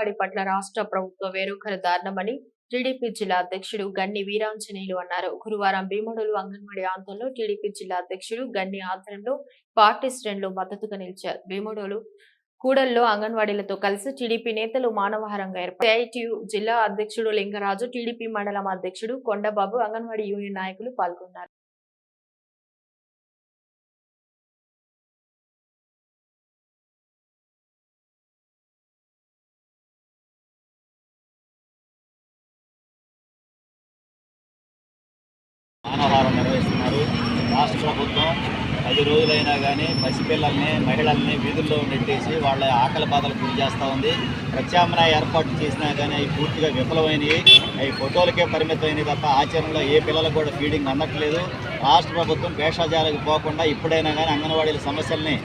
అంగన్వాడీ పట్ల రాష్ట్ర ప్రభుత్వ వేరొకరు దారుణమని టీడీపీ జిల్లా అధ్యక్షుడు గన్ని వీరాంజనేయులు అన్నారు. గురువారం భీముడులు అంగన్వాడీ ఆందోళనలో టీడీపీ జిల్లా అధ్యక్షుడు గన్ని ఆధ్వర్యంలో పార్టీ శ్రేణులు మద్దతుగా నిలిచారు. భీముడులు కూడల్లో అంగన్వాడీలతో కలిసి టీడీపీ నేతలు మానవహారంగా ఏర్పాటు జిల్లా అధ్యక్షుడు లింగరాజు టీడీపీ మండలం అధ్యక్షుడు కొండబాబు అంగన్వాడీ యూనియన్ నాయకులు పాల్గొన్నారు. మానవహారం నిర్వహిస్తున్నారు. రాష్ట్ర ప్రభుత్వం పది రోజులైనా కానీ పసిపిల్లల్ని మహిళల్ని వీధుల్లో నెట్టేసి వాళ్ళ ఆకలి బాధలు గురి చేస్తూ ఉంది. ప్రత్యామ్నాయ ఏర్పాటు చేసినా కానీ అవి పూర్తిగా విఫలమైనవి. అవి ఫోటోలకే పరిమితమైనవి తప్ప ఆచరణలో ఏ పిల్లలకు కూడా ఫీడింగ్ అందట్లేదు. రాష్ట్ర ప్రభుత్వం పేషాజాలకు పోకుండా ఇప్పుడైనా కానీ అంగన్వాడీల సమస్యల్ని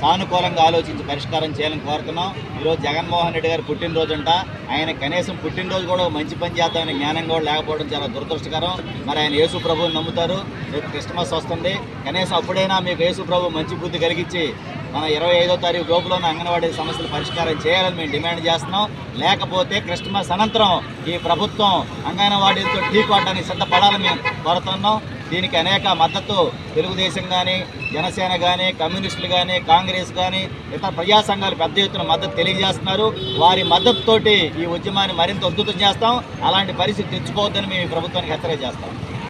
సానుకూలంగా ఆలోచించి పరిష్కారం చేయాలని కోరుతున్నాం. ఈరోజు జగన్మోహన్ రెడ్డి గారు పుట్టినరోజు అంట ఆయన కనీసం పుట్టినరోజు కూడా మంచి పని చేద్దామని జ్ఞానం కూడా లేకపోవడం చాలా దురదృష్టకరం. మరి ఆయన యేసు ప్రభువుని నమ్ముతారు. రేపు క్రిస్మస్ వస్తుంది. కనీసం అప్పుడైనా మీకు యేసు ప్రభు మంచి బుద్ధి కలిగించి మన ఇరవై ఐదో తారీఖు లోపలన అంగన్వాడీ సమస్యలు పరిష్కారం చేయాలని మేము డిమాండ్ చేస్తున్నాం. లేకపోతే క్రిస్మస్ అనంతరం ఈ ప్రభుత్వం అంగన్వాడీలతో ఢీ కొట్టడానికి సిద్ధపడాలని మేము కోరుతున్నాం. దీనికి అనేక మద్దతు తెలుగుదేశం కానీ జనసేన కానీ కమ్యూనిస్టులు కానీ కాంగ్రెస్ కానీ ఇతర ప్రజా సంఘాలు పెద్ద ఎత్తున మద్దతు తెలియజేస్తున్నారు. వారి మద్దతుతోటి ఈ ఉద్యమాన్ని మరింత ఉద్ధృతం చేస్తాం. అలాంటి పరిస్థితి తెచ్చుకోవద్దని మేము ప్రభుత్వానికి హెచ్చరిక చేస్తాం.